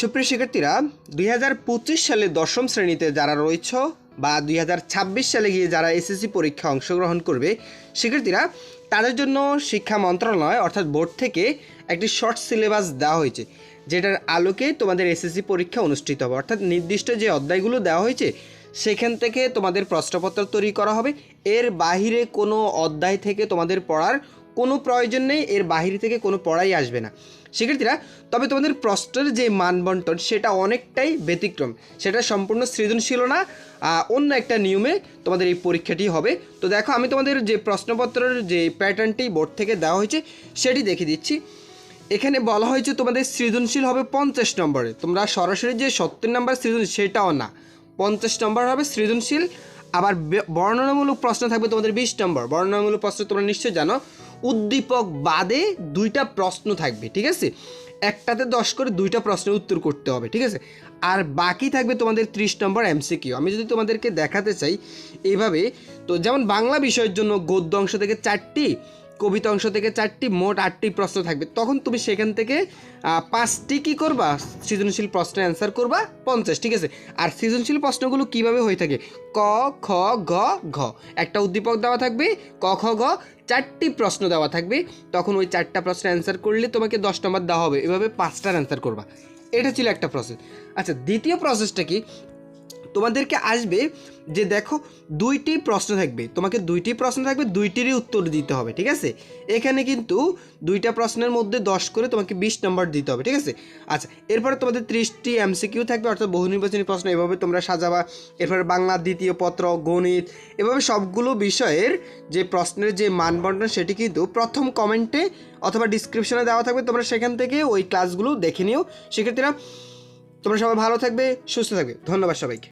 সুপ্রিয় শিক্ষার্থীরা, দুই হাজার পঁচিশ সালে দশম শ্রেণীতে যারা রয়েছ বা দুই হাজার ছাব্বিশ সালে গিয়ে যারা এসএসসি পরীক্ষা অংশগ্রহণ করবে, শিক্ষার্থীরা, তাদের জন্য শিক্ষা মন্ত্রণালয় অর্থাৎ বোর্ড থেকে একটি শর্ট সিলেবাস দেওয়া হয়েছে, যেটার আলোকে তোমাদের এসএসসি পরীক্ষা অনুষ্ঠিত হবে। অর্থাৎ নির্দিষ্ট যে অধ্যায়গুলো দেওয়া হয়েছে, সেখান থেকে তোমাদের প্রশ্নপত্র তৈরি করা হবে। এর বাহিরে কোনো অধ্যায় থেকে তোমাদের পড়ার কোনো প্রয়োজন নেই, এর বাহির থেকে কোনো পড়াই আসবে না। শিক্ষার্থীরা, তবে তোমাদের প্রশ্নের যে মানবন্টন, সেটা অনেকটাই ব্যতিক্রম। সেটা সম্পূর্ণ সৃজনশীল না অন্য একটা নিয়মে তোমাদের এই পরীক্ষাটি হবে। তো দেখো, আমি তোমাদের যে প্রশ্নপত্রের যে প্যাটার্নটি বোর্ড থেকে দেওয়া হয়েছে, সেটি দেখে দিচ্ছি। এখানে বলা হয়েছে তোমাদের সৃজনশীল হবে পঞ্চাশ নম্বরে। তোমরা সরাসরি যে সত্তর নম্বর সৃজনশীল, সেটাও না। পঞ্চাশ নম্বর হবে সৃজনশীল, আবার বর্ণনামূলক প্রশ্ন থাকবে তোমাদের বিশ নম্বর। বর্ণনামূলক প্রশ্ন তোমরা নিশ্চয়ই জানো। উদ্দীপক বাদে দুইটা প্রশ্ন থাকবে, ঠিক আছে? একটাতে দশ করে দুইটা প্রশ্নের উত্তর করতে হবে, ঠিক আছে? আর বাকি থাকবে তোমাদের ত্রিশ নম্বর এমসিকিউ। আমি যদি তোমাদেরকে দেখাতে চাই এইভাবে তো যেমন বাংলা বিষয়ের জন্য গদ্য অংশ থেকে চারটি কবিতা অংশ থেকে চারটি, মোট আটটি প্রশ্ন থাকবে। তখন তুমি সেখান থেকে পাঁচটি কী করবা? সৃজনশীল প্রশ্নের অ্যান্সার করবা পঞ্চাশ, ঠিক আছে? আর সৃজনশীল প্রশ্নগুলো কীভাবে হয়ে থাকে? ক, খ গ ঘ। একটা উদ্দীপক দেওয়া থাকবে, ক, খ গ চারটি প্রশ্ন দেওয়া থাকবে। তখন ওই চারটা প্রশ্নের অ্যান্সার করলে তোমাকে দশ নম্বর দেওয়া হবে। এভাবে পাঁচটার অ্যান্সার করবা। এটা ছিল একটা প্রসেস আচ্ছা দ্বিতীয় প্রসেসটা কি? তোমাদেরকে আসবে যে দেখো দুইটি প্রশ্ন থাকবে। তোমাকে দুইটি প্রশ্ন থাকবে, দুইটিরই উত্তর দিতে হবে, ঠিক আছে? এখানে কিন্তু দুইটা প্রশ্নের মধ্যে দশ করে তোমাকে বিশ নম্বর দিতে হবে, ঠিক আছে? আচ্ছা এরপরে তোমাদের ত্রিশটি এমসিকিউ থাকবে, অর্থাৎ বহু নির্বাচনী প্রশ্ন, এভাবে তোমরা সাজাবা। এরপরে বাংলা দ্বিতীয় পত্র, গণিত, এভাবে সবগুলো বিষয়ের যে প্রশ্নের যে মানবন্টন, সেটি কিন্তু প্রথম কমেন্টে অথবা ডিসক্রিপশনে দেওয়া থাকবে। তোমরা সেখান থেকে ওই ক্লাসগুলো দেখে নিও। সেক্ষেত্রে তোমরা সবাই ভালো থাকবে, সুস্থ থাকবে। ধন্যবাদ সবাইকে।